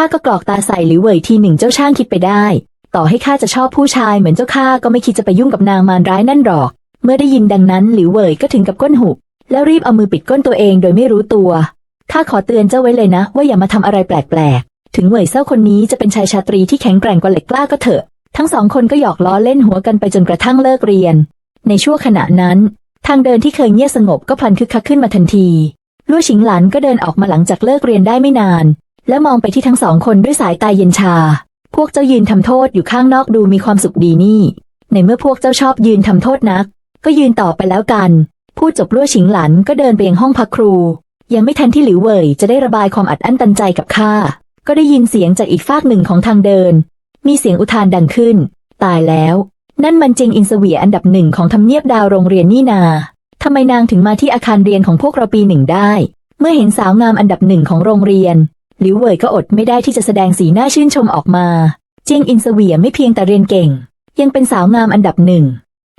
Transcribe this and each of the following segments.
ข้าก็กรอกตาใส่หลิวเหวยทีหนึ่งเจ้าช่างคิดไปได้ ต่อให้ข้าจะชอบผู้ชายเหมือนเจ้าข้าก็ไม่คิดจะไปยุ่งกับนางมารร้ายนั่นหรอก เมื่อได้ยินดังนั้นหลิวเหวยก็ถึงกับก้นหุบ แล้วรีบเอามือปิดก้นตัวเองโดยไม่รู้ตัวข้าขอเตือนเจ้าไว้เลยนะ ว่าอย่ามาทำอะไรแปลกๆ ถึงเหวยเซ้าคนนี้จะเป็นชายชาตรีที่แข็งแกร่งกว่าเหล็กกล้าก็เถอะ ทั้งสองคนก็หยอกล้อเล่นหัวกันไปจนกระทั่งเลิกเรียน ในช่วงขณะนั้น ทางเดินที่เคยเงียบสงบก็พลันคึกคักขึ้นมาทันทีลู่ชิงหลันก็เดินออกมาหลังจากเลิกเรียนได้ไม่นาน แล้วมองไปที่ทั้งสองคนด้วยสายตายเย็นชา พวกเจ้ายืนทำโทษอยู่ข้างนอกดูมีความสุขดีนี่ ในเมื่อพวกเจ้าชอบยืนทำโทษนัก ก็ยืนต่อไปแล้วกัน พูดจบลู่วชิงหลันก็เดินไปยังห้องพักครู ยังไม่ทันที่หลิวเหวยจะได้ระบายความอัดอั้นตันใจกับข้า ก็ได้ยินเสียงจากอีกฟากหนึ่งของทางเดิน มีเสียงอุทานดังขึ้น ตายแล้ว นั่นมันเจงอินเสวียอันดับหนึ่งของทำเนียบดาวโรงเรียนนี่นาทำไมนางถึงมาที่อาคารเรียนของพวกเราปีหนึ่งได้ เมื่อเห็นสาวงามอันดับหนึ่งของโรงเรียน หลิวเหวยก็อดไม่ได้ที่จะแสดงสีหน้าชื่นชมออกมา เจียงอินเสวียไม่เพียงแต่เรียนเก่ง ยังเป็นสาวงามอันดับหนึ่ง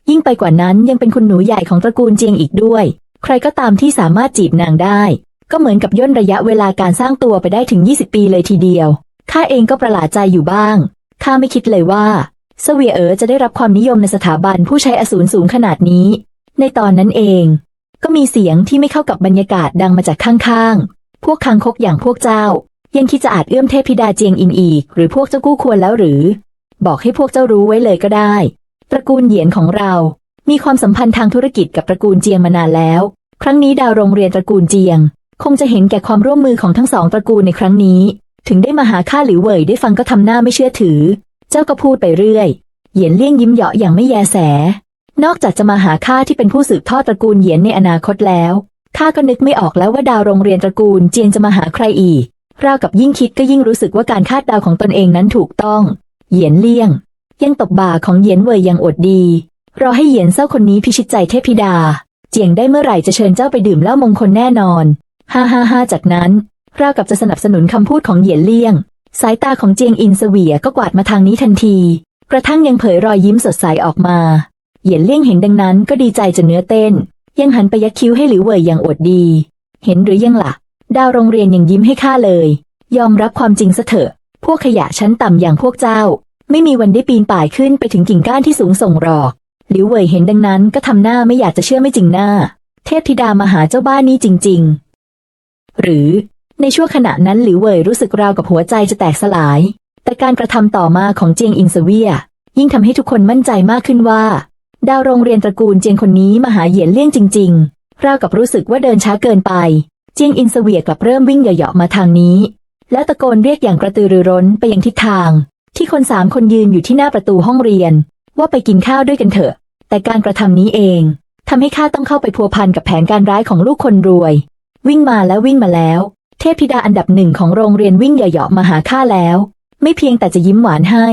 ยิ่งไปกว่านั้นยังเป็นคุณหนูใหญ่ของตระกูลเจียงอีกด้วย ใครก็ตามที่สามารถจีบนางได้ ก็เหมือนกับย่นระยะเวลาการสร้างตัวไปได้ถึง 20 ปีเลยทีเดียว ข้าเองก็ประหลาดใจอยู่บ้าง ข้าไม่คิดเลยว่าเสวียเอ๋อจะได้รับความนิยมในสถาบันผู้ใช้อสูรสูงขนาดนี้ ในตอนนั้นเอง ก็มีเสียงที่ไม่เข้ากับบรรยากาศดังมาจากข้างๆ พวกคังคกอย่างพวกเจ้า ยังคิดจะอาจเอื้อมเทพธิดาเจียงอินอีก หรือพวกเจ้ากู้ควรแล้วหรือ บอกให้พวกเจ้ารู้ไว้เลยก็ได้ ตระกูลเหยียนของเรา มีความสัมพันธ์ทางธุรกิจกับตระกูลเจียงมานานแล้ว ครั้งนี้ดาวโรงเรียนตระกูลเจียง คงจะเห็นแก่ความร่วมมือของทั้งสองตระกูลในครั้งนี้ ถึงได้มาหาข้าหลิวเหวยได้ฟังก็ทำหน้าไม่เชื่อถือ เจ้าก็พูดไปเรื่อย เหยียนเลี่ยงยิ้มเหยาะอย่างไม่แยแส นอกจากจะมาหาข้าที่เป็นผู้สืบทอดตระกูลเหยียนในอนาคตแล้วข้าก็นึกไม่ออกแล้วว่าดาวโรงเรียนตระกูลเจียงจะมาหาใครอีก ราวกับยิ่งคิดก็ยิ่งรู้สึกว่าการคาดเดาของตนเองนั้นถูกต้อง เหยียนเลี่ยง ยังตบบ่าของเหยียนเวยย่างอดดี รอให้เหยียนเศร้าคนนี้พิชิตใจเทพธิดา เจียงได้เมื่อไหร่จะเชิญเจ้าไปดื่มเหล้ามงคลแน่นอนฮ่าฮ่าฮ่าจากนั้นราวกับจะสนับสนุนคำพูดของเหยียนเลี่ยง สายตาของเจียงอินเสวียก็กวาดมาทางนี้ทันที กระทั่งยังเผยรอยยิ้มสดใสออกมา เหยียนเลี่ยงเห็นดังนั้นก็ดีใจจนเนื้อเต้น ยังหันไปยักคิ้วให้หลิวเวยอย่างอดดี เห็นหรือยังล่ะ ดาวโรงเรียนยังยิ้มให้ข้าเลย ยอมรับความจริงซะเถอะ พวกขยะชั้นต่ำอย่างพวกเจ้า ไม่มีวันได้ปีนป่ายขึ้นไปถึงกิ่งก้านที่สูงส่งหรอกหลิวเหวยเห็นดังนั้นก็ทำหน้าไม่อยากจะเชื่อไม่จริงหน้า เทพธิดามาหาเจ้าบ้านนี้จริง ๆ หรือในช่วงขณะนั้นหลิวเหวยรู้สึกราวกับหัวใจจะแตกสลาย แต่การกระทำต่อมาของเจียงอิงเสเวีย ยิ่งทำให้ทุกคนมั่นใจมากขึ้นว่า ดาวโรงเรียนตระกูลเจียงคนนี้มาหาเหยียนเลี่ยงจริง ๆ ราวกับรู้สึกว่าเดินช้าเกินไป เจียงอินเสเวียกลับเริ่มวิ่งเหยาะๆมาทางนี้ แล้วตะโกนเรียกอย่างกระตือรือร้นไปยังทิศทาง ที่คนสามคนยืนอยู่ที่หน้าประตูห้องเรียน ว่าไปกินข้าวด้วยกันเถอะ แต่การกระทำนี้เองทำให้ข้าต้องเข้าไปพัวพันกับแผนการร้ายของลูกคนรวย วิ่งมาแล้ววิ่งมาแล้ว เทพธิดาอันดับหนึ่งของโรงเรียนวิ่งเหยาะๆมาหาข้าแล้ว ไม่เพียงแต่จะยิ้มหวานให้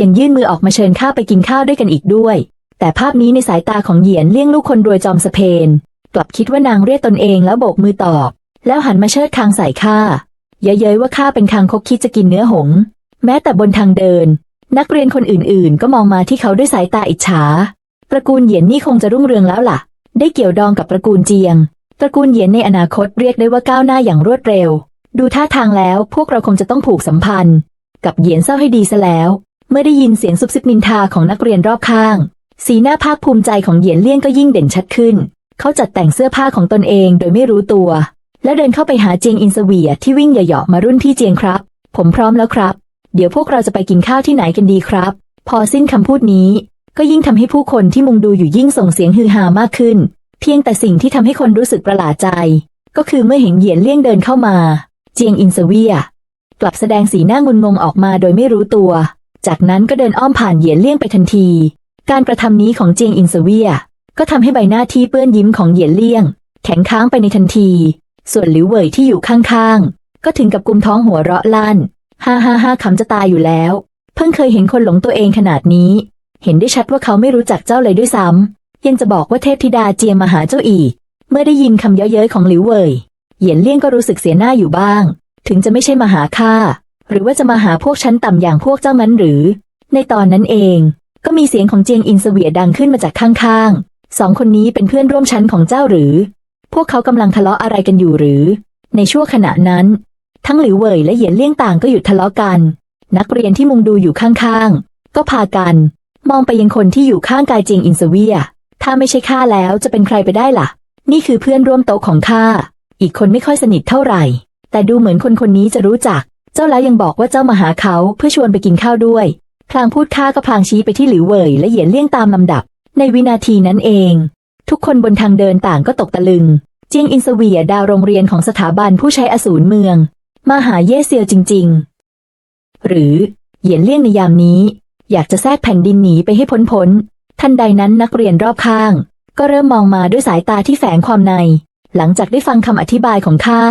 ยังยื่นมือออกมาเชิญข้าไปกินข้าวด้วยกันอีกด้วย แต่ภาพนี้ในสายตาของเหยียนเลี่ยงลูกคนรวยจอมสเพนกลับคิดว่านางเรียกตนเองแล้วโบกมือตอบ แล้วหันมาเชิดคางใส่ข้าเย้ยๆว่าข้าเป็นคางคกคิดจะกินเนื้อหง แม้แต่บนทางเดิน นักเรียนคนอื่นๆ ก็มองมาที่เขาด้วยสายตาอิจฉาตระกูลเหยียนนี่คงจะรุ่งเรืองแล้วล่ะ ได้เกี่ยวดองกับตระกูลเจียง ตระกูลเหยียนในอนาคตเรียกได้ว่าก้าวหน้าอย่างรวดเร็ว ดูท่าทางแล้วพวกเราคงจะต้องผูกสัมพันธ์ กับเหยียนเศร้าให้ดีซะแล้ว เมื่อได้ยินเสียงซุบซิบนินทาของนักเรียนรอบข้าง สีหน้าภาคภูมิใจของเหยียนเลี่ยงก็ยิ่งเด่นชัดขึ้น เขาจัดแต่งเสื้อผ้าของตนเองโดยไม่รู้ตัว แล้วเดินเข้าไปหาเจียงอินเสวียที่วิ่งเหยาะๆมารุ่นพี่เจียงครับ ผมพร้อมแล้วครับ เดี๋ยวพวกเราจะไปกินข้าวที่ไหนกันดีครับ พอสิ้นคำพูดนี้ ก็ยิ่งทำให้ผู้คนที่มุงดูอยู่ยิ่งส่งเสียงฮือฮามากขึ้น เพียงแต่สิ่งที่ทำให้คนรู้สึกประหลาดใจ ก็คือเมื่อเห็นเหยียนเลี่ยงเดินเข้ามา เจียงอินเสวียกลับแสดงสีหน้างุนงงออกมาโดยไม่รู้ตัว จากนั้นก็เดินอ้อมผ่านเหยียนเลี่ยงไปทันที การกระทำนี้ของเจียงอินเสวียก็ทำให้ใบหน้าที่เปื้อนยิ้มของเหยียนเลี่ยง แข็งค้างไปในทันที ส่วนหลิวเหวยที่อยู่ข้างๆ ก็ถึงกับกุมท้องหัวเราะลั่น ฮ่าฮ่าฮ่าขำจะตายอยู่แล้ว เพิ่งเคยเห็นคนหลงตัวเองขนาดนี้ เห็นได้ชัดว่าเขาไม่รู้จักเจ้าเลยด้วยซ้ำยังจะบอกว่าเทพธิดาเจียมมาหาเจ้าอีก เมื่อได้ยินคำเย้ยเย้ยของหลิวเหวยเหยียนเลี่ยงก็รู้สึกเสียหน้าอยู่บ้าง ถึงจะไม่ใช่มาหาข้า หรือว่าจะมาหาพวกชั้นต่ำอย่างพวกเจ้านั้นหรือ ในตอนนั้นเอง ก็มีเสียงของเจียงอินเสวียดังขึ้นมาจากข้างๆสองคนนี้เป็นเพื่อนร่วมชั้นของเจ้าหรือ พวกเขากำลังทะเลาะอะไรกันอยู่หรือ ในช่วงขณะนั้น ทั้งหลิวเหวยและเหยียนเลี่ยงต่างก็หยุดทะเลาะกัน นักเรียนที่มุงดูอยู่ข้างๆ ก็พากัน มองไปยังคนที่อยู่ข้างกายเจียงอินเสเวีย ถ้าไม่ใช่ข้าแล้วจะเป็นใครไปได้ล่ะ นี่คือเพื่อนร่วมโต๊ะของข้า อีกคนไม่ค่อยสนิทเท่าไหร่ แต่ดูเหมือนคนคนนี้จะรู้จัก เจ้าแล้วยังบอกว่าเจ้ามาหาเขาเพื่อชวนไปกินข้าวด้วย พลางพูดข้าก็พลางชี้ไปที่หลิวเหวยและเหยียนเลี่ยงตามลำดับ ในวินาทีนั้นเอง ทุกคนบนทางเดินต่างก็ตกตะลึง เจียงอินสเวียดาวโรงเรียนของสถาบันผู้ใช้อสูรเมือง มาหาเย่เซียวจริง ๆ หรือเหยียนเลี่ยงในยามนี้ อยากจะแทรกแผ่นดินหนีไปให้พ้นพ้นๆทันใดนั้นนักเรียนรอบข้าง ก็เริ่มมองมาด้วยสายตาที่แฝงความใน หลังจากได้ฟังคำอธิบายของข้า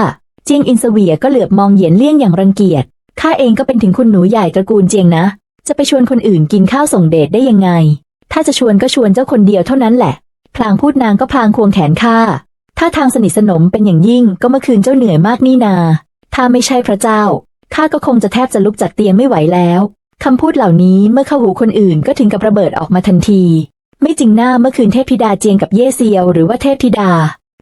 เจียงอินสเวียก็เหลือบมองเหยียนเลี่ยงอย่างรังเกียจข้าเองก็เป็นถึงคุณหนูใหญ่ตระกูลเจียงนะ จะไปชวนคนอื่นกินข้าวส่งเดชได้ยังไง ถ้าจะชวนก็ชวนเจ้าคนเดียวเท่านั้นแหละ พลางพูดนางก็พลางควงแขนข้าถ้าทางสนิทสนมเป็นอย่างยิ่งก็เมื่อคืนเจ้าเหนื่อยมากนี่นา ถ้าไม่ใช่พระเจ้าข้าก็คงจะแทบจะลุกจากเตียงไม่ไหวแล้วคำพูดเหล่านี้เมื่อเข้าหูคนอื่นก็ถึงกับระเบิดออกมาทันที ไม่จริงหน้าเมื่อคืนเทพธิดาเจียงกับเย่เซียว หรือว่าเทพธิดา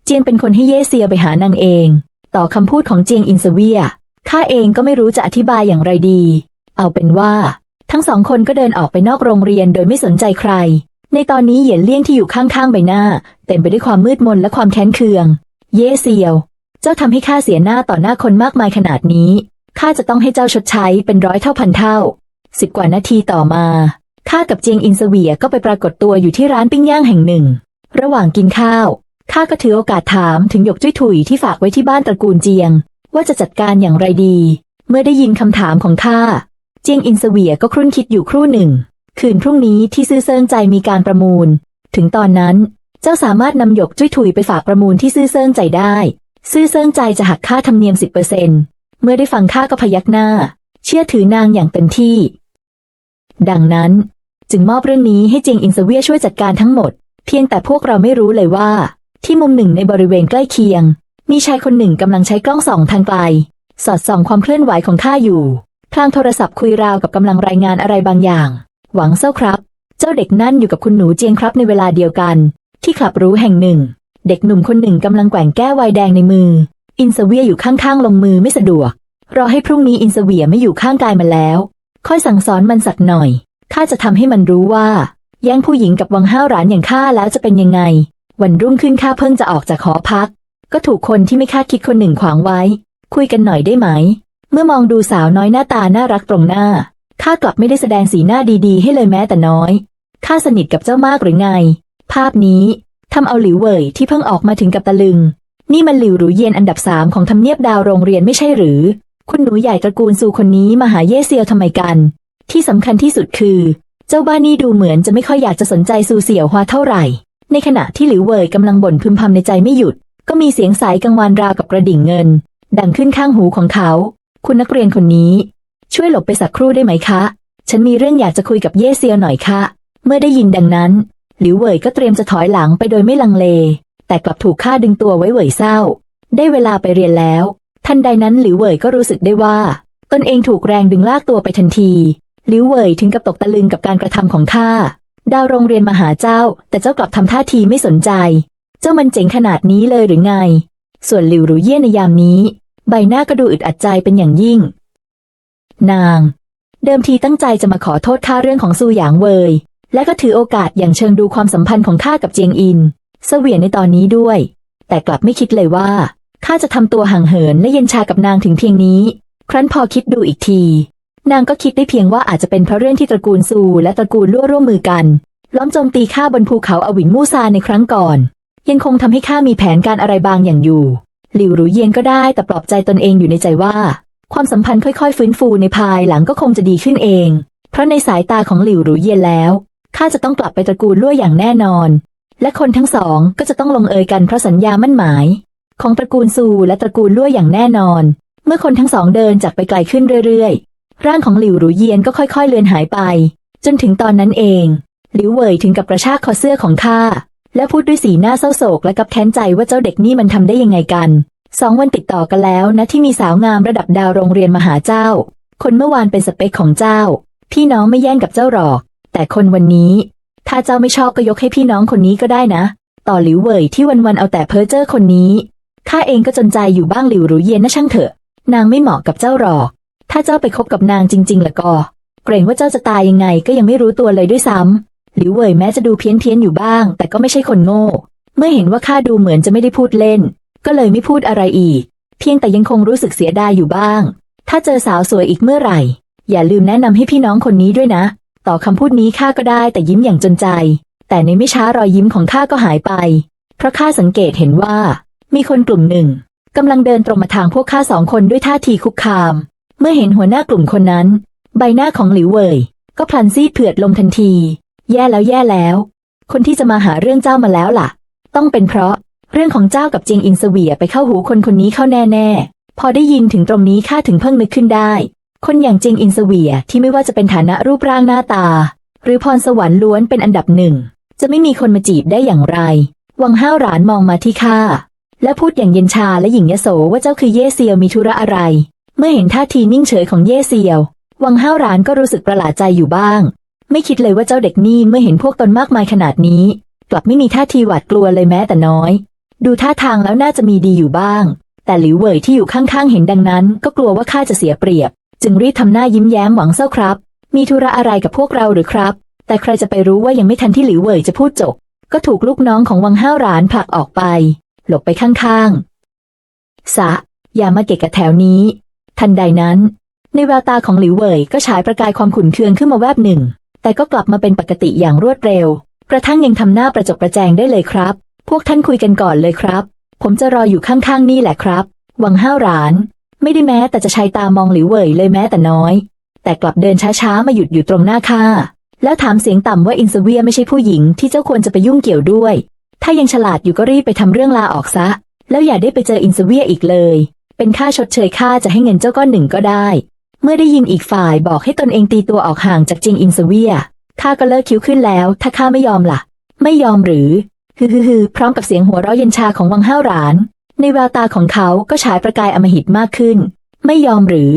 เจียงเป็นคนให้เย่เซียวไปหานางเอง ต่อคำพูดของเจียงอินเสเวียข้าเองก็ไม่รู้จะอธิบายอย่างไรดี เอาเป็นว่า ทั้งสองคนก็เดินออกไปนอกโรงเรียนโดยไม่สนใจใคร ในตอนนี้เหยียนเลี่ยงที่อยู่ข้างๆใบหน้า เต็มไปด้วยความมืดมนและความแค้นเคือง เย่เซียว เจ้าทำให้ข้าเสียหน้าต่อหน้าคนมากมายขนาดนี้ข้าจะต้องให้เจ้าชดใช้เป็นร้อยเท่าพันเท่าสิบกว่านาทีต่อมาข้ากับเจียงอินเสเวียก็ไปปรากฏตัวอยู่ที่ร้านปิ้งย่างแห่งหนึ่ง ระหว่างกินข้าวข้าก็ถือโอกาสถามถึงหยกจุ้ยถุยที่ฝากไว้ที่บ้านตระกูลเจียง ว่าจะจัดการอย่างไรดี เมื่อได้ยินคำถามของข้าเจียงอินเสเวียก็ครุ่นคิดอยู่ครู่หนึ่ง คืนพรุ่งนี้ที่ซื่อเซิงใจมีการประมูล ถึงตอนนั้น เจ้าสามารถนำหยกจุ้ยถุยไปฝากประมูลที่ซื่อเซิงใจได้ ซื่อเซิงใจจะหักค่าธรรมเนียมสิบเปอร์เซนเมื่อได้ฟังข้าก็พยักหน้า เชื่อถือนางอย่างเต็มที่ ดังนั้น จึงมอบเรื่องนี้ให้เจียงอินเสเวียช่วยจัดการทั้งหมด เพียงแต่พวกเราไม่รู้เลยว่า ที่มุมหนึ่งในบริเวณใกล้เคียง มีชายคนหนึ่งกำลังใช้กล้องส่องทางไกล สอดส่องความเคลื่อนไหวของข้าอยู่พลางโทรศัพท์คุยราวกับกำลังรายงานอะไรบางอย่าง หวังเซ้าครับ เจ้าเด็กนั่นอยู่กับคุณหนูเจียงครับในเวลาเดียวกัน ที่คลับรู้แห่งหนึ่ง เด็กหนุ่มคนหนึ่งกำลังแกว่งแก้วไวน์แดงในมือ อินเสเวียอยู่ข้างๆลงมือไม่สะดวก รอให้พรุ่งนี้อินเสเวียไม่อยู่ข้างกายมันแล้ว ค่อยสั่งสอนมันสักหน่อยข้าจะทำให้มันรู้ว่าแย่งผู้หญิงกับวังห้าวหรานอย่างข้าแล้วจะเป็นยังไง วันรุ่งขึ้นข้าเพิ่งจะออกจากหอพัก ก็ถูกคนที่ไม่คาดคิดคนหนึ่งขวางไว้ คุยกันหน่อยได้ไหม เมื่อมองดูสาวน้อยหน้าตาน่ารักตรงหน้า ข้ากลับไม่ได้แสดงสีหน้าดีๆ ให้เลยแม้แต่น้อย ข้าสนิทกับเจ้ามากหรือไง ภาพนี้ทำเอาหลิวเหวยที่เพิ่งออกมาถึงกับตะลึง นี่มันหลิวหรูเย็นอันดับสามของทำเนียบดาวโรงเรียนไม่ใช่หรือ คุณหนูใหญ่ตระกูลซูคนนี้มาหาเย่เซียวทำไมกัน ที่สำคัญที่สุดคือ เจ้าบ้านนี่ดูเหมือนจะไม่ค่อยอยากจะสนใจซูเสี่ยวฮวาเท่าไหร่ ในขณะที่หลิวเหวยกำลังบ่นพึมพำในใจไม่หยุด ก็มีเสียงสายกังวานราวกับกระดิ่งเงิน ดังขึ้นข้างหูของเขา คุณนักเรียนคนนี้ ช่วยหลบไปสักครู่ได้ไหมคะ ฉันมีเรื่องอยากจะคุยกับเย่เซียวหน่อยค่ะ เมื่อได้ยินดังนั้น หลิวเหวยก็เตรียมจะถอยหลังไปโดยไม่ลังเล แต่กลับถูกข้าดึงตัวไว้เหวยเศร้า ได้เวลาไปเรียนแล้ว ทันใดนั้นหลิวเหวยก็รู้สึกได้ว่า ตนเองถูกแรงดึงลากตัวไปทันที หลิวเหวยถึงกับตกตะลึงกับการกระทำของข้า ดาวโรงเรียนมาหาเจ้า แต่เจ้ากลับทำท่าทีไม่สนใจ เจ้ามันเจ๋งขนาดนี้เลยหรือไง ส่วนหลิวหรูเย่ในยามนี้ ใบหน้าก็ดูอึดอัดใจเป็นอย่างยิ่ง นาง เดิมทีตั้งใจจะมาขอโทษข้าเรื่องของซูหยางเวย และก็ถือโอกาสอย่างเชิงดูความสัมพันธ์ของข้ากับเจียงอินเสวียนในตอนนี้ด้วย แต่กลับไม่คิดเลยว่าข้าจะทำตัวห่างเหินและเย็นชากับนางถึงเพียงนี้ ครั้นพอคิดดูอีกที นางก็คิดได้เพียงว่าอาจจะเป็นเพราะเรื่องที่ตระกูลซูและตระกูลล่วร่วมมือกัน ล้อมโจมตีข้าบนภูเขาอวินมูซาในครั้งก่อน ยังคงทำให้ข้ามีแผนการอะไรบางอย่างอยู่ หลิวหรูเย็นก็ได้แต่ปลอบใจตนเองอยู่ในใจว่า ความสัมพันธ์ค่อยๆ ฟื้นฟูในภายหลังก็คงจะดีขึ้นเอง เพราะในสายตาของหลิวหรูเย็นแล้วข้าจะต้องกลับไปตระกูลล่วอย่างแน่นอน และคนทั้งสองก็จะต้องลงเอยกันเพราะสัญญามั่นหมาย ของตระกูลซูและตระกูลล่วอย่างแน่นอน เมื่อคนทั้งสองเดินจากไปไกลขึ้นเรื่อยๆ ร่างของหลิวหรูเยียนก็ค่อยๆ เลือนหายไป จนถึงตอนนั้นเอง หลิวเหวยถึงกับกระชากคอเสื้อของข้าและพูดด้วยสีหน้าเศร้าโศกและกับแค้นใจว่าเจ้าเด็กนี่มันทำได้ยังไงกัน สองวันติดต่อกันแล้วนะที่มีสาวงามระดับดาวโรงเรียนมาหาเจ้า คนเมื่อวานเป็นสเปคของเจ้า พี่น้องไม่แย่งกับเจ้าหรอก แต่คนวันนี้ ถ้าเจ้าไม่ชอบก็ยกให้พี่น้องคนนี้ก็ได้นะ ต่อหลิวเหวยที่วันๆเอาแต่เพ้อเจ้อคนนี้ข้าเองก็จนใจอยู่บ้างหลิวหรูเย็นนะช่างเถอะ นางไม่เหมาะกับเจ้าหรอก ถ้าเจ้าไปคบกับนางจริงๆละก็ เกรงว่าเจ้าจะตายยังไงก็ยังไม่รู้ตัวเลยด้วยซ้ำหลิวเว่ยแม้จะดูเพี้ยนเพียนๆอยู่บ้าง แต่ก็ไม่ใช่คนโง่ เมื่อเห็นว่าข้าดูเหมือนจะไม่ได้พูดเล่น ก็เลยไม่พูดอะไรอีก เพียงแต่ยังคงรู้สึกเสียดายอยู่บ้าง ถ้าเจอสาวสวยอีกเมื่อไหร่ อย่าลืมแนะนำให้พี่น้องคนนี้ด้วยนะ ต่อคำพูดนี้ข้าก็ได้แต่ยิ้มอย่างจนใจ แต่ในไม่ช้ารอยยิ้มของข้าก็หายไป เพราะข้าสังเกตเห็นว่า มีคนกลุ่มหนึ่งกำลังเดินตรงมาทางพวกข้าสองคนด้วยท่าทีคุกคาม เมื่อเห็นหัวหน้ากลุ่มคนนั้น ใบหน้าของหลิวเว่ยก็พลันซีดเผือดลงทันที แย่แล้วแย่แล้ว คนที่จะมาหาเรื่องเจ้ามาแล้วล่ะ ต้องเป็นเพราะ เรื่องของเจ้ากับเจียงอินเสวียไปเข้าหูคนคนนี้เข้าแน่ๆ พอได้ยินถึงตรงนี้ข้าถึงเพิ่งนึกขึ้นได้ คนอย่างเจียงอินเสวียที่ไม่ว่าจะเป็นฐานะรูปร่างหน้าตา หรือพรสวรรค์ล้วนเป็นอันดับหนึ่ง จะไม่มีคนมาจีบได้อย่างไร วังห้าวหรานมองมาที่ข้าและพูดอย่างเย็นชาและหญิงยโสว่าเจ้าคือเย่เซียวมีธุระอะไร เมื่อเห็นท่าทีนิ่งเฉยของเย่เซียว วังห้าวหรานก็รู้สึกประหลาดใจอยู่บ้าง ไม่คิดเลยว่าเจ้าเด็กนี่เมื่อเห็นพวกตนมากมายขนาดนี้ กลับไม่มีท่าทีหวาดกลัวเลยแม้แต่น้อย ดูท่าทางแล้วน่าจะมีดีอยู่บ้าง แต่หลิวเหวยที่อยู่ข้างๆ เห็นดังนั้น ก็กลัวว่าข้าจะเสียเปรียบ จึงรีบทำหน้ายิ้มแย้มหวังเศร้าครับ มีธุระอะไรกับพวกเราหรือครับ แต่ใครจะไปรู้ว่ายังไม่ทันที่หลิวเหวยจะพูดจบ ก็ถูกลูกน้องของวังห้าวหรานผลักออกไป หลบไปข้างๆ สะ อย่ามาเกะกะแถวนี้ ทันใดนั้น ในแววตาของหลิวเหวยก็ฉายประกายความขุ่นเคืองขึ้นมาแวบหนึ่ง แต่ก็กลับมาเป็นปกติอย่างรวดเร็ว กระทั่งยังทำหน้าประจบประแจงได้เลยครับ พวกท่านคุยกันก่อนเลยครับ ผมจะรออยู่ข้างๆนี่แหละครับ วังห้าวหราน ไม่ได้แม้แต่จะใช้ตามองหลิวเหวยเลยแม้แต่น้อย แต่กลับเดินช้าๆมาหยุดอยู่ตรงหน้าข้า แล้วถามเสียงต่ำว่าอินเซเวียไม่ใช่ผู้หญิงที่เจ้าควรจะไปยุ่งเกี่ยวด้วย ถ้ายังฉลาดอยู่ก็รีบไปทำเรื่องลาออกซะ แล้วอย่าได้ไปเจออินเซเวียอีกเลย เป็นค่าชดเชยค่าจะให้เงินเจ้าก้อนหนึ่งก็ได้ เมื่อได้ยินอีกฝ่ายบอกให้ตนเองตีตัวออกห่างจากจิงอินเซเวียข้าก็เลิกคิ้วขึ้นแล้ว ถ้าข้าไม่ยอมล่ะ ไม่ยอมหรือ ฮือฮือฮือพร้อมกับเสียงหัวเราะเย็นชาของวังห้าวหราน ในแววตาของเขาก็ฉายประกายอมหิตมากขึ้น ไม่ยอมหรือ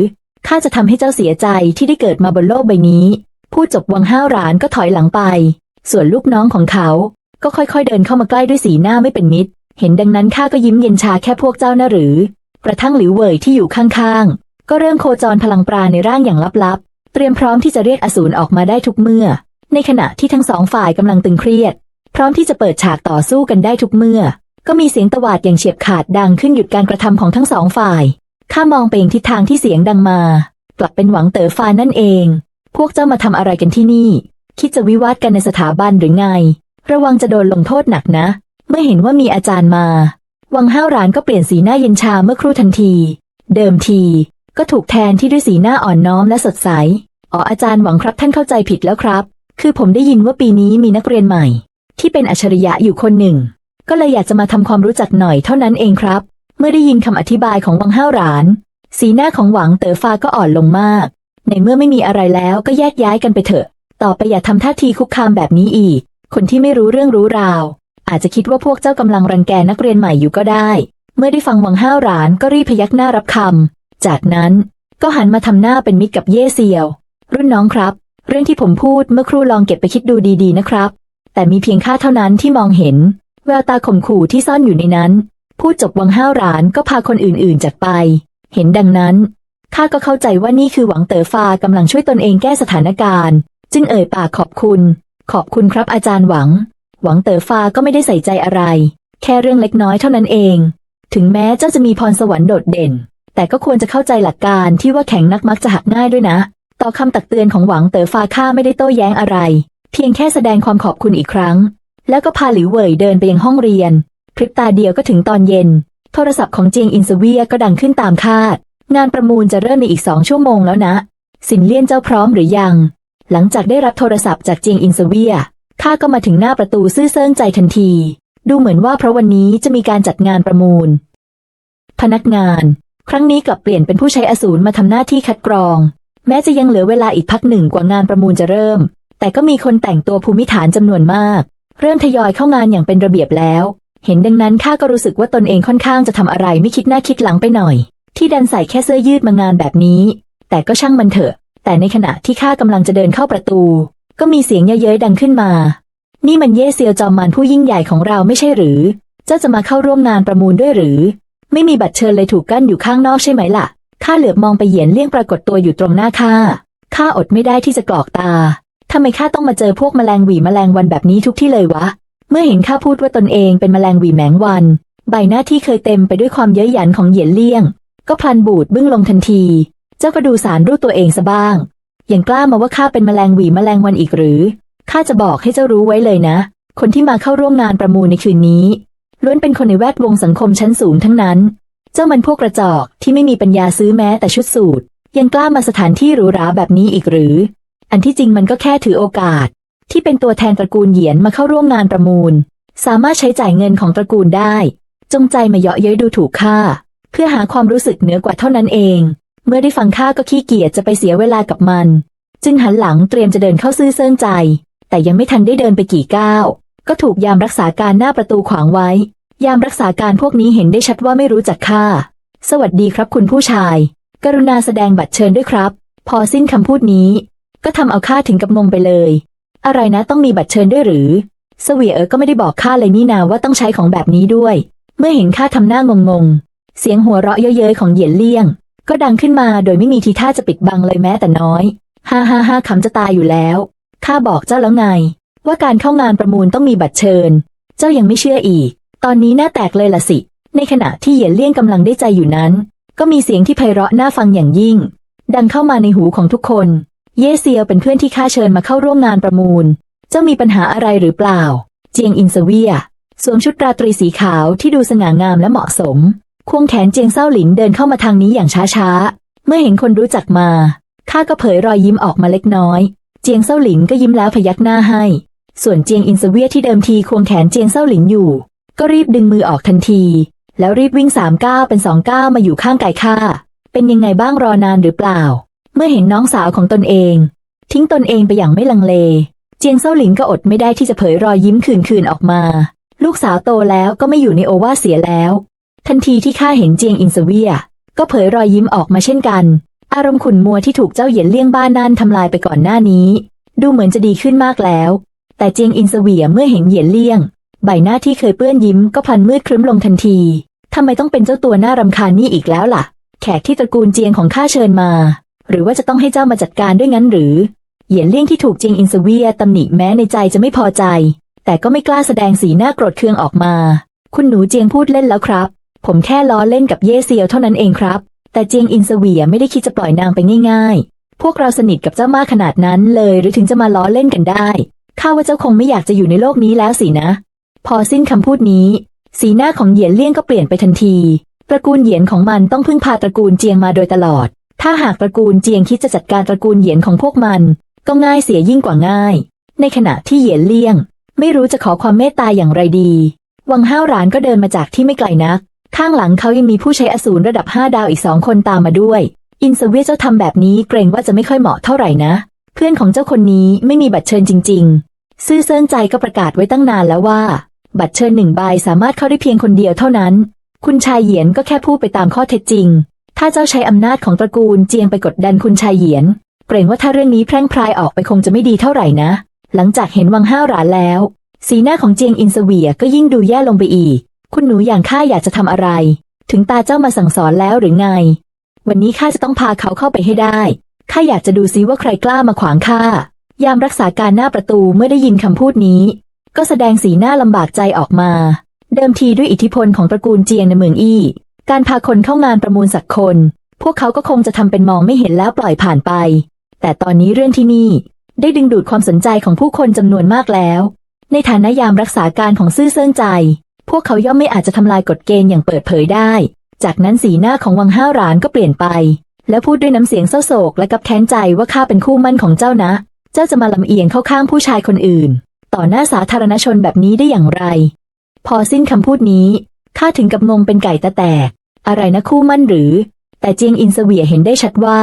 ข้าจะทำให้เจ้าเสียใจที่ได้เกิดมาบนโลกใบนี้พูดจบวังห้าวหรานก็ถอยหลังไป ส่วนลูกน้องของเขาก็ค่อยๆ เดินเข้ามาใกล้ด้วยสีหน้าไม่เป็นมิตร เห็นดังนั้นข้าก็ยิ้มเย็นชาแค่พวกเจ้านะหรือ กระทั่งหลิวเหวยที่อยู่ข้างๆ ก็เริ่มโคจรพลังปราในร่างอย่างลับๆ เตรียมพร้อมที่จะเรียกอสูรออกมาได้ทุกเมื่อ ในขณะที่ทั้งสองฝ่ายกำลังตึงเครียด พร้อมที่จะเปิดฉากต่อสู้กันได้ทุกเมื่อ ก็มีเสียงตวาดอย่างเฉียบขาดดังขึ้นหยุดการกระทำของทั้งสองฝ่าย ข้ามองไปยังทิศทางที่เสียงดังมา กลับเป็นหวังเต๋อฟานั่นเอง พวกเจ้ามาทำอะไรกันที่นี่ คิดจะวิวาทกันในสถาบันหรือไง ระวังจะโดนลงโทษหนักนะ เมื่อเห็นว่ามีอาจารย์มา วังห้าวหรานก็เปลี่ยนสีหน้าเย็นชาเมื่อครู่ทันที เดิมที ก็ถูกแทนที่ด้วยสีหน้าอ่อนน้อมและสดใสอ๋ออาจารย์หวังครับท่านเข้าใจผิดแล้วครับ คือผมได้ยินว่าปีนี้มีนักเรียนใหม่ ที่เป็นอัจฉริยะอยู่คนหนึ่ง ก็เลยอยากจะมาทำความรู้จักหน่อยเท่านั้นเองครับ เมื่อได้ยินคำอธิบายของวังห้าวหราน สีหน้าของหวังเต๋อฟ้าก็อ่อนลงมาก ในเมื่อไม่มีอะไรแล้วก็แยกย้ายกันไปเถอะ ต่อไปอย่าทำท่าทีคุกคามแบบนี้อีก คนที่ไม่รู้เรื่องรู้ราว อาจจะคิดว่าพวกเจ้ากำลังรังแกนักเรียนใหม่อยู่ก็ได้ เมื่อได้ฟังวังห้าวหรานก็รีบพยักหน้ารับคำจากนั้นก็หันมาทำหน้าเป็นมิตรกับเย่เซียว รุ่นน้องครับ เรื่องที่ผมพูดเมื่อครู่ลองเก็บไปคิดดูดีๆนะครับ แต่มีเพียงข้าเท่านั้นที่มองเห็น แววตาข่มขู่ที่ซ่อนอยู่ในนั้น พูดจบวังห้าวหรานก็พาคนอื่นๆจากไป เห็นดังนั้นข้าก็เข้าใจว่านี่คือหวังเต๋อฟากำลังช่วยตนเองแก้สถานการณ์ จึงเอ่ยปากขอบคุณ ขอบคุณครับอาจารย์หวัง หวังเต๋อฟาก็ไม่ได้ใส่ใจอะไร แค่เรื่องเล็กน้อยเท่านั้นเอง ถึงแม้เจ้าจะมีพรสวรรค์โดดเด่น แต่ก็ควรจะเข้าใจหลักการที่ว่าแข็งนักมักจะหักง่ายด้วยนะ ต่อคำตักเตือนของหวังเต๋อฟาข้าไม่ได้โต้แย้งอะไร เพียงแค่แสดงความขอบคุณอีกครั้ง แล้วก็พาหลิวเหวยเดินไปยังห้องเรียน พริบตาเดียวก็ถึงตอนเย็น โทรศัพท์ของเจียงอินเสเวียก็ดังขึ้นตามคาด งานประมูลจะเริ่มในอีกสองชั่วโมงแล้วนะ สินเลี่ยนเจ้าพร้อมหรือยัง หลังจากได้รับโทรศัพท์จากเจียงอินเสเวียข้าก็มาถึงหน้าประตูซื่อเซิงใจทันที ดูเหมือนว่าเพราะวันนี้จะมีการจัดงานประมูล พนักงาน ครั้งนี้กลับเปลี่ยนเป็นผู้ใช้อสูรมาทำหน้าที่คัดกรอง แม้จะยังเหลือเวลาอีกพักหนึ่งกว่างานประมูลจะเริ่ม แต่ก็มีคนแต่งตัวภูมิฐานจำนวนมาก เริ่มทยอยเข้างานอย่างเป็นระเบียบแล้ว เห็นดังนั้นข้าก็รู้สึกว่าตนเองค่อนข้างจะทำอะไรไม่คิดหน้าคิดหลังไปหน่อย ที่ดันใส่แค่เสื้อยืดมางานแบบนี้ แต่ก็ช่างมันเถอะ แต่ในขณะที่ข้ากำลังจะเดินเข้าประตู ก็มีเสียงเย้ยๆดังขึ้นมา นี่มันเย่เซียวจอมมารผู้ยิ่งใหญ่ของเราไม่ใช่หรือ เจ้าจะมาเข้าร่วมงานประมูลด้วยหรือ ไม่มีบัตรเชิญเลยถูกกั้นอยู่ข้างนอกใช่ไหมล่ะข้าเหลือบมองไปเหยียนเลี่ยงปรากฏตัวอยู่ตรงหน้าข้าข้าอดไม่ได้ที่จะกรอกตา ทำไมข้าต้องมาเจอพวกแมลงหวีแมลงวันแบบนี้ทุกที่เลยวะ เมื่อเห็นข้าพูดว่าตนเองเป็นแมลงหวีแมงวัน ใบหน้าที่เคยเต็มไปด้วยความเย้ยหยันของเหยียนเลี่ยง ก็พลันบูดบึ้งลงทันที เจ้าก็ดูสารรูปตัวเองซะบ้าง ยังกล้ามาว่าข้าเป็นแมลงหวีแมลงวันอีกหรือ ข้าจะบอกให้เจ้ารู้ไว้เลยนะ คนที่มาเข้าร่วมงานประมูลในคืนนี้ ล้วนเป็นคนในแวดวงสังคมชั้นสูงทั้งนั้น เจ้ามันพวกกระจอกที่ไม่มีปัญญาซื้อแม้แต่ชุดสูทยังกล้ามาสถานที่หรูหราแบบนี้อีกหรือ อันที่จริงมันก็แค่ถือโอกาส ที่เป็นตัวแทนตระกูลเหยียนมาเข้าร่วมงานประมูล สามารถใช้จ่ายเงินของตระกูลได้ จงใจมาเยาะเย้ยดูถูกข้าเพื่อหาความรู้สึกเหนือกว่าเท่านั้นเอง เมื่อได้ฟังข้าก็ขี้เกียจจะไปเสียเวลากับมัน จึงหันหลังเตรียมจะเดินเข้าซื่อเซิงใจ แต่ยังไม่ทันได้เดินไปกี่ก้าวก็ถูกยามรักษาการหน้าประตูขวางไว้ ยามรักษาการพวกนี้เห็นได้ชัดว่าไม่รู้จักข้าสวัสดีครับคุณผู้ชาย กรุณาแสดงบัตรเชิญด้วยครับ พอสิ้นคำพูดนี้ ก็ทำเอาข้าถึงกับงงไปเลย อะไรนะต้องมีบัตรเชิญด้วยหรือเสวียเอ๋อก็ไม่ได้บอกข้าเลยนี่นาว่าต้องใช้ของแบบนี้ด้วย เมื่อเห็นข้าทำหน้างงงเสียงหัวเราะเย้ยๆของเหยียนเลี่ยง ก็ดังขึ้นมาโดยไม่มีทีท่าจะปิดบังเลยแม้แต่น้อยฮ่าฮ่าฮ่าคำจะตายอยู่แล้ว ข้าบอกเจ้าแล้วไง ว่าการเข้างานประมูลต้องมีบัตรเชิญ เจ้ายังไม่เชื่ออีก ตอนนี้หน้าแตกเลยล่ะสิ ในขณะที่เหยียนเลี่ยงกำลังได้ใจอยู่นั้น ก็มีเสียงที่ไพเราะน่าฟังอย่างยิ่ง ดังเข้ามาในหูของทุกคน เย่เซียวเป็นเพื่อนที่ข้าเชิญมาเข้าร่วมงานประมูล เจ้ามีปัญหาอะไรหรือเปล่า เจียงอินเสเวีย สวมชุดราตรีสีขาวที่ดูสง่างามและเหมาะสม ควงแขนเจียงเซาหลินเดินเข้ามาทางนี้อย่างช้าๆ เมื่อเห็นคนรู้จักมา ข้าก็เผยรอยยิ้มออกมาเล็กน้อย เจียงเซาหลินก็ยิ้มแล้วพยักหน้าให้ ส่วนเจียงอินเสเวียที่เดิมทีควงแขนเจียงเซาหลินอยู่ ก็รีบดึงมือออกทันที แล้วรีบวิ่งสามก้าวเป็นสองก้าวมาอยู่ข้างกายข้า เป็นยังไงบ้างรอนานหรือเปล่า เมื่อเห็นน้องสาวของตนเอง ทิ้งตนเองไปอย่างไม่ลังเล เจียงเซาหลินก็อดไม่ได้ที่จะเผยรอยยิ้มคืนๆออกมา ลูกสาวโตแล้วก็ไม่อยู่ในโอวาเสียแล้ว ทันทีที่ข้าเห็นเจียงอินเสเวีย ก็เผยรอยยิ้มออกมาเช่นกัน อารมณ์ขุ่นมัวที่ถูกเจ้าเหยียนเลี่ยงบ้านนั่นทำลายไปก่อนหน้านี้ ดูเหมือนจะดีขึ้นมากแล้ว แต่เจียงอินเสเวียเมื่อเห็นเหยียนเลี่ยง ใบหน้าที่เคยเปื้อนยิ้มก็พลันมืดครึ้มลงทันทีทำไมต้องเป็นเจ้าตัวน่ารำคาญนี่อีกแล้วล่ะ แขกที่ตระกูลเจียงของข้าเชิญมา หรือว่าจะต้องให้เจ้ามาจัดการด้วยงั้นหรือ เหยียนเลี่ยงที่ถูกเจียงอินเสเวียตำหนิแม้ในใจจะไม่พอใจ แต่ก็ไม่กล้าแสดงสีหน้าโกรธเคืองออกมา คุณหนูเจียงพูดเล่นแล้วครับ ผมแค่ล้อเล่นกับเย่เซียวเท่านั้นเองครับ แต่เจียงอินเสเวียไม่ได้คิดจะปล่อยนางไปง่าย ๆ พวกเราสนิทกับเจ้ามากขนาดนั้นเลยหรือถึงจะมาล้อเล่นกันได้ข้าว่าเจ้าคงไม่อยากจะอยู่ในโลกนี้แล้วสินะ พอสิ้นคำพูดนี้ สีหน้าของเหยียนเลี่ยงก็เปลี่ยนไปทันที ตระกูลเหยียนของมันต้องพึ่งพาตระกูลเจียงมาโดยตลอด ถ้าหากตระกูลเจียงคิดจะจัดการตระกูลเหยียนของพวกมัน ก็ง่ายเสียยิ่งกว่าง่าย ในขณะที่เหยียนเลี่ยง ไม่รู้จะขอความเมตตาอย่างไรดี วังห้าวหรานก็เดินมาจากที่ไม่ไกลนัก ข้างหลังเขายังมีผู้ใช้อสูรระดับห้าดาวอีกสองคนตามมาด้วย อินสเวียเจ้าทำแบบนี้เกรงว่าจะไม่ค่อยเหมาะเท่าไหร่นะ เพื่อนของเจ้าคนนี้ไม่มีบัตรเชิญจริง ๆ ซื่อเซิงใจก็ประกาศไว้ตั้งนานแล้วว่า บัตรเชิญหนึ่งใบสามารถเข้าได้เพียงคนเดียวเท่านั้น คุณชายเหยียนก็แค่พูดไปตามข้อเท็จจริง ถ้าเจ้าใช้อำนาจของตระกูลเจียงไปกดดันคุณชายเหยียน เกรงว่าถ้าเรื่องนี้แพร่งพรายออกไปคงจะไม่ดีเท่าไหร่นะ หลังจากเห็นวังห้าวหรานแล้ว สีหน้าของเจียงอินเสเวียก็ยิ่งดูแย่ลงไปอีก คุณหนูอย่างข้าอยากจะทำอะไร ถึงตาเจ้ามาสั่งสอนแล้วหรือไง วันนี้ข้าจะต้องพาเขาเข้าไปให้ได้ข้าอยากจะดูซิว่าใครกล้ามาขวางข้ายามรักษาการหน้าประตูเมื่อได้ยินคำพูดนี้ ก็แสดงสีหน้าลำบากใจออกมา เดิมทีด้วยอิทธิพลของตระกูลเจียงในเมืองอี้ การพาคนเข้างานประมูลสักคน พวกเขาก็คงจะทำเป็นมองไม่เห็นแล้วปล่อยผ่านไป แต่ตอนนี้เรื่องที่นี่ ได้ดึงดูดความสนใจของผู้คนจำนวนมากแล้ว ในฐานะยามรักษาการของซื่อเซิงใจ พวกเขาย่อมไม่อาจจะทำลายกฎเกณฑ์อย่างเปิดเผยได้ จากนั้นสีหน้าของวังห้าวหรานก็เปลี่ยนไป แล้วพูดด้วยน้ำเสียงเศร้าโศกและกับแค้นใจว่าข้าเป็นคู่มั่นของเจ้านะ เจ้าจะมาลำเอียงเข้าข้างผู้ชายคนอื่น ต่อหน้าสาธารณชนแบบนี้ได้อย่างไร พอสิ้นคำพูดนี้ข้าถึงกับงงเป็นไก่ตะแตก อะไรนะคู่มั่นหรือ แต่เจียงอินเสวียเห็นได้ชัดว่า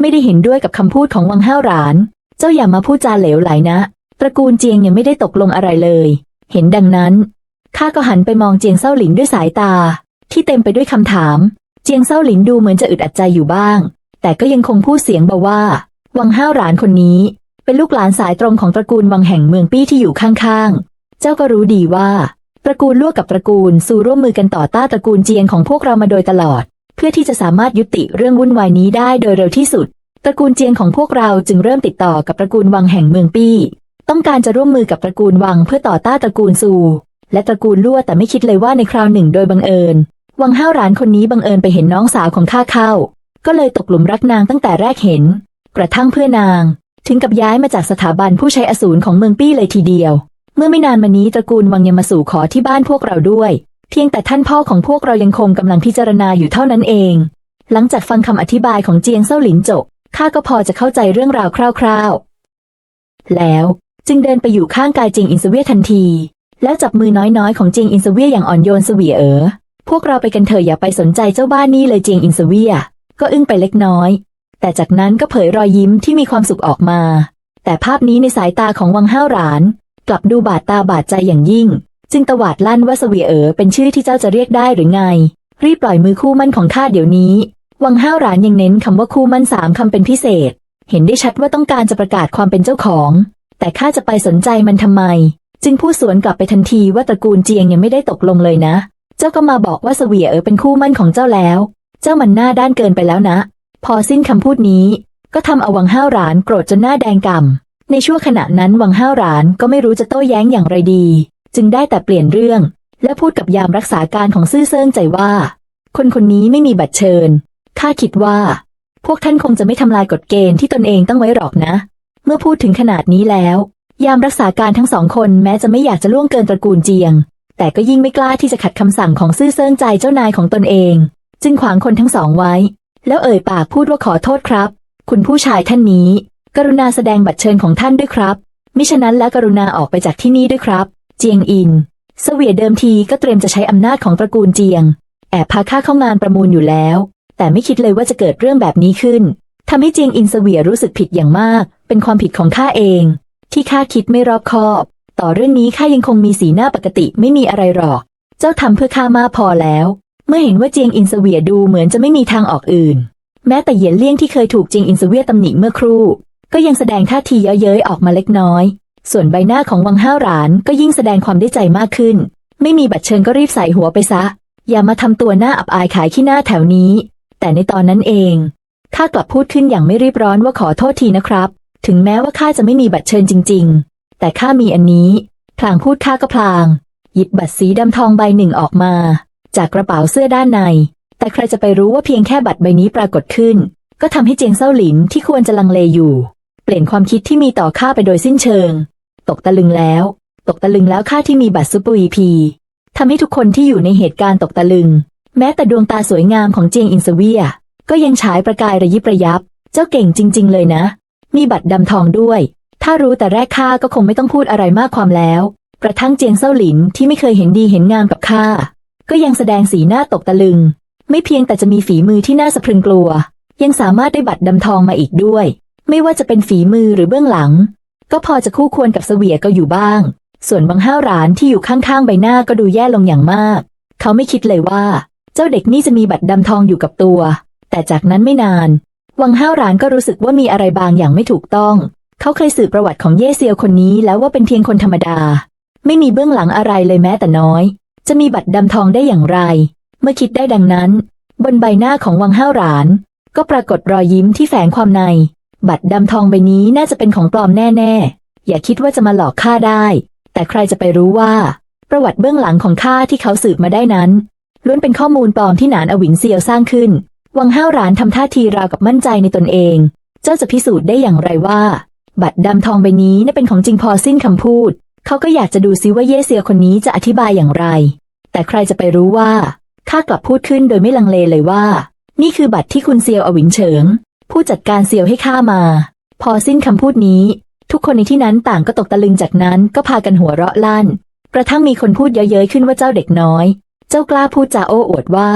ไม่ได้เห็นด้วยกับคำพูดของวังห้าวหราน เจ้าอย่ามาพูดจาเหลวไหลนะ ตระกูลเจียงยังไม่ได้ตกลงอะไรเลย เห็นดังนั้นข้าก็หันไปมองเจียงเซาหลินด้วยสายตา ที่เต็มไปด้วยคำถาม เจียงเซาหลินดูเหมือนจะอึดอัดใจอยู่บ้าง แต่ก็ยังคงพูดเสียงเบาว่า วังห้าวหรานคนนี้ เป็นลูกหลานสายตรงของตระกูลวังแห่งเมืองปี้ที่อยู่ข้างๆ เจ้าก็รู้ดีว่า ตระกูลลวกับตระกูลสู้ร่วมมือกันต่อต้านตระกูลเจียงของพวกเรามาโดยตลอด เพื่อที่จะสามารถยุติเรื่องวุ่นวายนี้ได้โดยเร็วที่สุด ตระกูลเจียงของพวกเราจึงเริ่มติดต่อกับตระกูลวังแห่งเมืองปี้ ต้องการจะร่วมมือกับตระกูลวังเพื่อต่อต้านตระกูลซู และตระกูลลั่วแต่ไม่คิดเลยว่าในคราวหนึ่งโดยบังเอิญ วังห้าวหรานคนนี้บังเอิญไปเห็นน้องสาวของข้าเข้า ก็เลยตกหลุมรักนางตั้งแต่แรกเห็น กระทั่งเพื่อนาง ถึงกับย้ายมาจากสถาบันผู้ใช้อสูรของเมืองปี้เลยทีเดียว เมื่อไม่นานมานี้ตระกูลวังยมาสู่ขอที่บ้านพวกเราด้วย เพียงแต่ท่านพ่อของพวกเรายังคงกำลังพิจารณาอยู่เท่านั้นเอง หลังจากฟังคำอธิบายของเจียงเซาหลินจบข้าก็พอจะเข้าใจเรื่องราวคร่าวๆ แล้วจึงเดินไปอยู่ข้างกายเจียงอินเสเวียทันที แล้วจับมือน้อยๆของเจียงอินเสเวียอย่างอ่อนโยนเสวียเอ๋อพวกเราไปกันเถอะอย่าไปสนใจเจ้าบ้านนี่เลยเจียงอินเสเวียก็อึ้งไปเล็กน้อย แต่จากนั้นก็เผยรอยยิ้มที่มีความสุขออกมา แต่ภาพนี้ในสายตาของวังห้าวหราน กลับดูบาดตาบาดใจอย่างยิ่ง จึงตวาดลั่นว่าเสวียเอ๋อเป็นชื่อที่เจ้าจะเรียกได้หรือไง รีบปล่อยมือคู่มั่นของข้าเดี๋ยวนี้ วังห้าวหรานยังเน้นคำว่าคู่มั่นสามคำเป็นพิเศษ เห็นได้ชัดว่าต้องการจะประกาศความเป็นเจ้าของ แต่ข้าจะไปสนใจมันทำไม จึงพูดสวนกลับไปทันทีว่าตระกูลเจียงยังไม่ได้ตกลงเลยนะ เจ้าก็มาบอกว่าเสวียเอ๋อเป็นคู่มั่นของเจ้าแล้ว เจ้ามันหน้าด้านเกินไปแล้วนะ พอสิ้นคำพูดนี้ ก็ทำเอาวังห้าวหรานโกรธจนหน้าแดงก่ำ ในช่วงขณะนั้นวังห้าวหรานก็ไม่รู้จะโต้แย้งอย่างไรดี จึงได้แต่เปลี่ยนเรื่อง และพูดกับยามรักษาการของซื่อเซิงใจว่า คนคนนี้ไม่มีบัตรเชิญข้าคิดว่า พวกท่านคงจะไม่ทำลายกฎเกณฑ์ที่ตนเองตั้งไว้หรอกนะ เมื่อพูดถึงขนาดนี้แล้ว ยามรักษาการทั้งสองคนแม้จะไม่อยากจะล่วงเกินตระกูลเจียง แต่ก็ยิ่งไม่กล้าที่จะขัดคำสั่งของซื่อเซิงใจเจ้านายของตนเอง จึงขวางคนทั้งสองไว้ แล้วเอ่ยปากพูดว่าขอโทษครับ คุณผู้ชายท่านนี้ กรุณาแสดงบัตรเชิญของท่านด้วยครับ มิฉะนั้นแล้วกรุณาออกไปจากที่นี่ด้วยครับ เจียงอิน เสวียเดิมทีก็เตรียมจะใช้อำนาจของตระกูลเจียง แอบพาข้าเข้างานประมูลอยู่แล้ว แต่ไม่คิดเลยว่าจะเกิดเรื่องแบบนี้ขึ้นทำให้เจียงอินเสวียรู้สึกผิดอย่างมาก เป็นความผิดของข้าเอง ที่ข้าคิดไม่รอบคอบ ต่อเรื่องนี้ข้ายังคงมีสีหน้าปกติไม่มีอะไรหรอก เจ้าทำเพื่อข้ามาพอแล้ว เมื่อเห็นว่าเจียงอินเสวียดูเหมือนจะไม่มีทางออกอื่น แม้แต่เหยียนเลี่ยงที่เคยถูกเจียงอินเสวียตำหนิเมื่อครู่ ก็ยังแสดงท่าทีเย้ยเย้ยออกมาเล็กน้อย ส่วนใบหน้าของวังห้าวหรานก็ยิ่งแสดงความได้ใจมากขึ้น ไม่มีบัตรเชิญก็รีบใส่หัวไปซะ อย่ามาทำตัวหน้าอับอายขายขี้หน้าแถวนี้ แต่ในตอนนั้นเองข้ากลับพูดขึ้นอย่างไม่รีบร้อนว่าขอโทษทีนะครับ ถึงแม้ว่าข้าจะไม่มีบัตรเชิญจริง ๆ แต่ข้ามีอันนี้ พลางพูดข้าก็พลาง หยิบบัตรสีดำทองใบหนึ่งออกมา จากกระเป๋าเสื้อด้านใน แต่ใครจะไปรู้ว่าเพียงแค่บัตรใบนี้ปรากฏขึ้น ก็ทำให้เจียงเซาหลินที่ควรจะลังเลอยู่ เปลี่ยนความคิดที่มีต่อข้าไปโดยสิ้นเชิง ตกตะลึงแล้ว ตกตะลึงแล้วข้าที่มีบัตรซุปเปอร์วีพีทำให้ทุกคนที่อยู่ในเหตุการณ์ตกตะลึง แม้แต่ดวงตาสวยงามของเจียงอินเสเวีย ก็ยังฉายประกายระยิบระยับ เจ้าเก่งจริง ๆ เลยนะ มีบัตรดำทองด้วย ถ้ารู้แต่แรกข้าก็คงไม่ต้องพูดอะไรมากความแล้ว กระทั่งเจียงเซาหลินที่ไม่เคยเห็นดีเห็นงามกับข้า ก็ยังแสดงสีหน้าตกตะลึง ไม่เพียงแต่จะมีฝีมือที่น่าสะพรึงกลัว ยังสามารถได้บัตรดำทองมาอีกด้วย ไม่ว่าจะเป็นฝีมือหรือเบื้องหลัง ก็พอจะคู่ควรกับเสวียก็อยู่บ้าง ส่วนบางห้าวหรานที่อยู่ข้างๆใบหน้าก็ดูแย่ลงอย่างมาก เขาไม่คิดเลยว่า เจ้าเด็กนี่จะมีบัตรดำทองอยู่กับตัว แต่จากนั้นไม่นาน วังห้าวหรานก็รู้สึกว่ามีอะไรบางอย่างไม่ถูกต้อง เขาเคยสืบประวัติของเย่เซียวคนนี้แล้วว่าเป็นเพียงคนธรรมดา ไม่มีเบื้องหลังอะไรเลยแม้แต่น้อย จะมีบัตรดำทองได้อย่างไร เมื่อคิดได้ดังนั้น บนใบหน้าของวังห้าวหราน ก็ปรากฏรอยยิ้มที่แฝงความใน บัตรดำทองใบนี้น่าจะเป็นของปลอมแน่ ๆ อย่าคิดว่าจะมาหลอกข้าได้ แต่ใครจะไปรู้ว่า ประวัติเบื้องหลังของข้าที่เขาสืบมาได้นั้น ล้วนเป็นข้อมูลปลอมที่หนานอวินเซียวสร้างขึ้น วังห้าวหรานทำท่าทีราวกับมั่นใจในตนเอง เจ้าจะพิสูจน์ได้อย่างไรว่า บัตรดำทองใบนี้น่าเป็นของจริงพอสิ้นคำพูด เขาก็อยากจะดูซิว่าเย่เซียวคนนี้จะอธิบายอย่างไร แต่ใครจะไปรู้ว่าข้ากลับพูดขึ้นโดยไม่ลังเลเลยว่า นี่คือบัตรที่คุณเซียวอวินเฉิง ผู้จัดการเซียวให้ข้ามา พอสิ้นคำพูดนี้ ทุกคนในที่นั้นต่างก็ตกตะลึงจากนั้นก็พากันหัวเราะลั่น กระทั่งมีคนพูดเย้ยๆขึ้นว่าเจ้าเด็กน้อย เจ้ากล้าพูดจาโอ้อวดว่า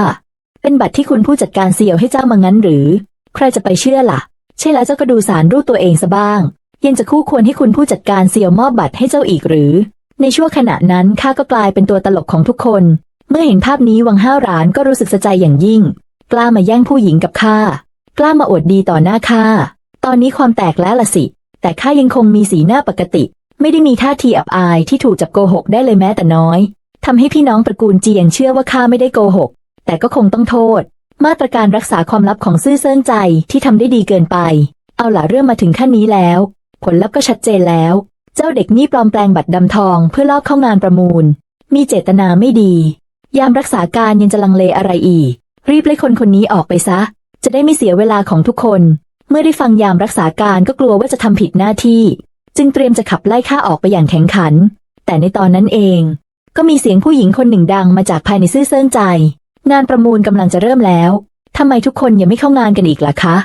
เป็นบัตรที่คุณผู้จัดการเซียวให้เจ้ามางั้นหรือ ใครจะไปเชื่อล่ะ ใช่แล้วเจ้าก็ดูสารรูปตัวเองซะบ้าง ยังจะคู่ควรให้คุณผู้จัดการเซียวมอบบัตรให้เจ้าอีกหรือ ในช่วงขณะนั้นข้าก็กลายเป็นตัวตลกของทุกคน เมื่อเห็นภาพนี้วังห้าวหรานก็รู้สึกสะใจอย่างยิ่ง กล้ามาแย่งผู้หญิงกับข้า กล้ามาอวดดีต่อหน้าข้า ตอนนี้ความแตกแล้วละสิ แต่ข้ายังคงมีสีหน้าปกติ ไม่ได้มีท่าทีอับอายที่ถูกจับโกหกได้เลยแม้แต่น้อยทำให้พี่น้องตระกูลเจียงเชื่อว่าข้าไม่ได้โกหก แต่ก็คงต้องโทษ มาตรการรักษาความลับของซื่อเซิงใจที่ทำได้ดีเกินไป เอาล่ะเรื่องมาถึงขั้นนี้แล้ว ผลลัพธ์ก็ชัดเจนแล้ว เจ้าเด็กนี่ปลอมแปลงบัตรดำทองเพื่อลอบเข้างานประมูล มีเจตนาไม่ดี ยามรักษาการยังจะลังเลอะไรอีก รีบไล่คนคนนี้ออกไปซะ จะได้ไม่เสียเวลาของทุกคน เมื่อได้ฟังยามรักษาการก็กลัวว่าจะทำผิดหน้าที่ จึงเตรียมจะขับไล่ข้าออกไปอย่างแข็งขัน แต่ในตอนนั้นเอง ก็มีเสียงผู้หญิงคนหนึ่งดังมาจากภายในซื่อเซิงใจ งานประมูลกำลังจะเริ่มแล้วทำไมทุกคนยังไม่เข้างานกันอีกล่ะคะ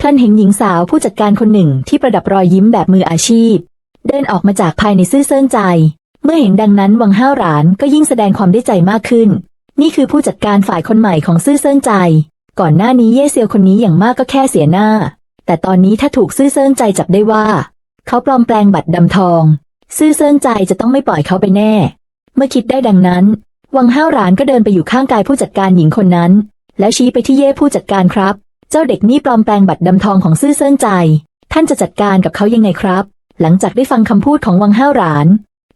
พลันเห็นหญิงสาวผู้จัดการคนหนึ่งที่ประดับรอยยิ้มแบบมืออาชีพ เดินออกมาจากภายในซื่อเซิงใจ เมื่อเห็นดังนั้นวังห้าวหรานก็ยิ่งแสดงความได้ใจมากขึ้น นี่คือผู้จัดการฝ่ายคนใหม่ของซื่อเซิงใจ ก่อนหน้านี้เย่เซียวคนนี้อย่างมากก็แค่เสียหน้า แต่ตอนนี้ถ้าถูกซื่อเซิงใจจับได้ว่า เขาปลอมแปลงบัตรดำทอง ซื่อเซิงใจจะต้องไม่ปล่อยเขาไปแน่ เมื่อคิดได้ดังนั้น วังห้าวหรานก็เดินไปอยู่ข้างกายผู้จัดการหญิงคนนั้น แล้วชี้ไปที่เย่ผู้จัดการครับ เจ้าเด็กนี่ปลอมแปลงบัตรดำทองของซื่อเซิงใจ ท่านจะจัดการกับเขายังไงครับ หลังจากได้ฟังคำพูดของวังห้าวหราน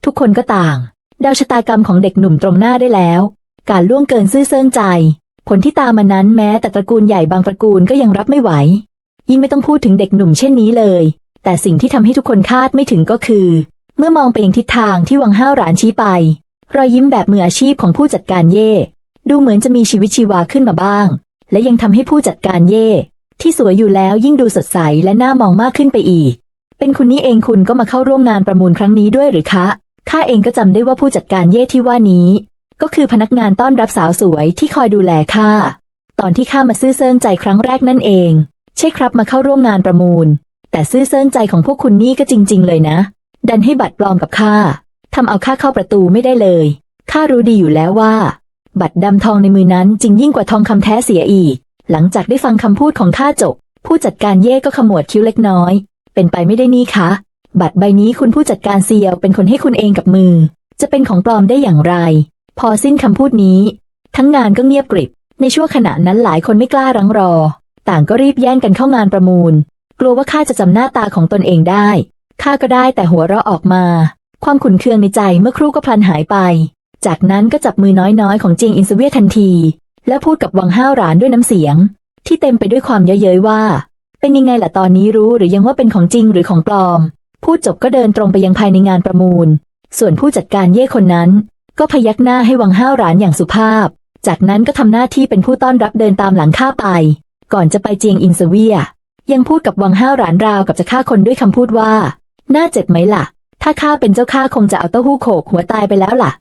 ทุกคนก็ต่างเดาชะตากรรมของเด็กหนุ่มตรงหน้าได้แล้ว การล่วงเกินซื่อเซิงใจ ผลที่ตามมานั้นแม้แต่ตระกูลใหญ่บางตระกูลก็ยังรับไม่ไหว ยิ่งไม่ต้องพูดถึงเด็กหนุ่มเช่นนี้เลย แต่สิ่งที่ทำให้ทุกคนคาดไม่ถึงก็คือ เมื่อมองไปยังทิศทางที่วังห้าวหรานชี้ไป รอยยิ้มแบบมืออาชีพของผู้จัดการเย่ ดูเหมือนจะมีชีวิตชีวาขึ้นมาบ้าง และยังทำให้ผู้จัดการเย่ ที่สวยอยู่แล้วยิ่งดูสดใสและน่ามองมากขึ้นไปอีก เป็นคุณนี้เองคุณก็มาเข้าร่วมงานประมูลครั้งนี้ด้วยหรือคะข้าเองก็จำได้ว่าผู้จัดการเย่ที่ว่านี้ ก็คือพนักงานต้อนรับสาวสวยที่คอยดูแลข้าตอนที่ข้ามาซื่อเซิงใจครั้งแรกนั่นเอง ใช่ครับมาเข้าร่วมงานประมูล แต่ซื่อเซิงใจของพวกคุณนี่ก็จริง ๆ เลยนะ ดันให้บัตรปลอมกับข้าทำเอาข้าเข้าประตูไม่ได้เลยข้ารู้ดีอยู่แล้วว่า บัตรดำทองในมือนั้นจริงยิ่งกว่าทองคำแท้เสียอีก หลังจากได้ฟังคำพูดของข้าจบ ผู้จัดการเย่ก็ขมวดคิ้วเล็กน้อย เป็นไปไม่ได้นี่คะ บัตรใบนี้คุณผู้จัดการเซียวเป็นคนให้คุณเองกับมือ จะเป็นของปลอมได้อย่างไร พอสิ้นคำพูดนี้ ทั้งงานก็เงียบกริบ ในช่วงขณะนั้นหลายคนไม่กล้ารังรอ ต่างก็รีบแย่งกันเข้างานประมูล กลัวว่าข้าจะจำหน้าตาของตนเองได้ข้าก็ได้แต่หัวเราะออกมา ความขุนเคืองในใจเมื่อครู่ก็พลันหายไป จากนั้นก็จับมือน้อยๆ ของจียงอินสเวียทันที และพูดกับวังห้าวหรานด้วยน้ำเสียง ที่เต็มไปด้วยความเย้ยเย้ยว่า เป็นยังไงล่ะตอนนี้รู้หรือยังว่าเป็นของจริงหรือของปลอม พูดจบก็เดินตรงไปยังภายในงานประมูล ส่วนผู้จัดการเย่คนนั้น ก็พยักหน้าให้วังห้าวหลานอย่างสุภาพ จากนั้นก็ทำหน้าที่เป็นผู้ต้อนรับเดินตามหลังข้าไป ก่อนจะไปเจียงอินเสเวีย ยังพูดกับวังห้าวหลานราวกับจะฆ่าคนด้วยคำพูดว่า น่าเจ็บไหมล่ะ ถ้าข้าเป็นเจ้าข้าคงจะเอาเต้าหู้โขกหัวตายไปแล้วล่ะ